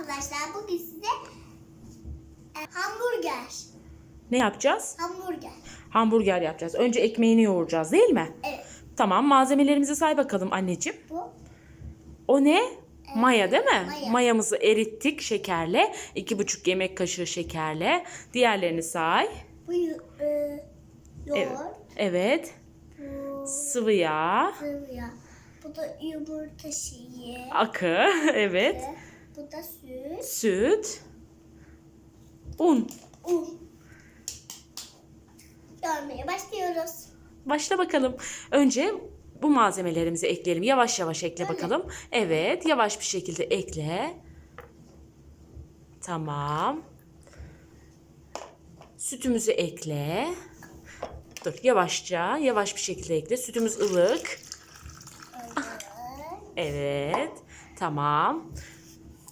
arkadaşlar bugün size e, hamburger. Ne yapacağız? Hamburger. Hamburger yapacağız. Önce ekmeğini yoğuracağız değil mi? Evet. Tamam malzemelerimizi say bakalım anneciğim. Bu O ne? Maya değil mi? maya. Mayamızı erittik şekerle. iki buçuk yemek kaşığı şekerle. Diğerlerini say. bu e, yoğurt. Evet. Bu Sıvı yağ. sıvı yağ. Bu da yumurta şeyi. Akı. Evet. Bu da süt. Süt. Un. Un. Görmeye başlıyoruz. Başla bakalım. Önce bu malzemelerimizi ekleyelim. Yavaş yavaş ekle Öyle. bakalım. Evet, yavaş bir şekilde ekle. Tamam. Sütümüzü ekle. Dur, yavaşça, yavaş bir şekilde ekle. Sütümüz ılık. Evet. Evet. Tamam.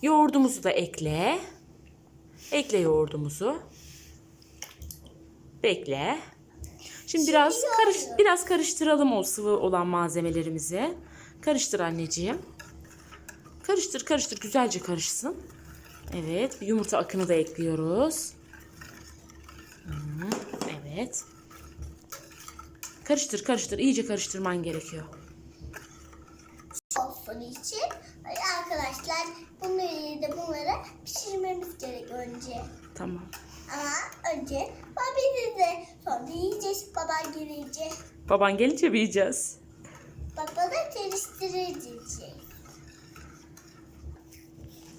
Yoğurdumuzu da ekle. Ekle yoğurdumuzu. Bekle. Şimdi biraz karış biraz karıştıralım o sıvı olan malzemelerimizi. Karıştır anneciğim. Karıştır, karıştır. Güzelce karışsın. Evet, bir yumurta akını da ekliyoruz. Evet. Karıştır, karıştır. İyice karıştırman gerekiyor. Olsun için arkadaşlar bunları da bunları pişirmemiz gerek önce. Tamam. Ama önce babamızı de sonra yiyeceğiz baban gelince. Baban gelince mi yiyeceğiz? Baba da karıştırıcı şey.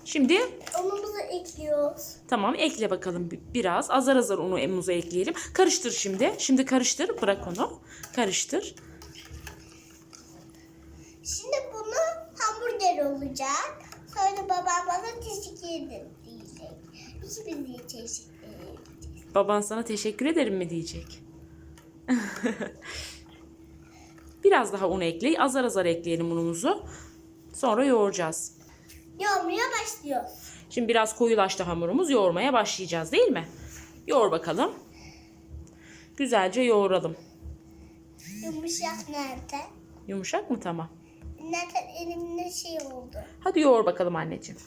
Şimdi Unumuzu ekliyoruz. tamam ekle bakalım bi- biraz. Azar azar unu emuza ekleyelim. Karıştır şimdi. Şimdi karıştır. Bırak onu. Karıştır. Şimdi hamburger olacak. Sonra babam bana teşekkür ederim diyecek. İkimiz de teşekkür edeceğiz. Baban sana teşekkür ederim mi diyecek. Biraz daha un ekle. Azar azar ekleyelim unumuzu. Sonra yoğuracağız. Yoğurmaya başlıyor. Şimdi biraz koyulaştı hamurumuz. Yoğurmaya başlayacağız değil mi? Yoğur bakalım. Güzelce yoğuralım. Yumuşak nerede? Yumuşak mı? Tamam. Nerede elimde şey oldu. Hadi yoğur bakalım anneciğim.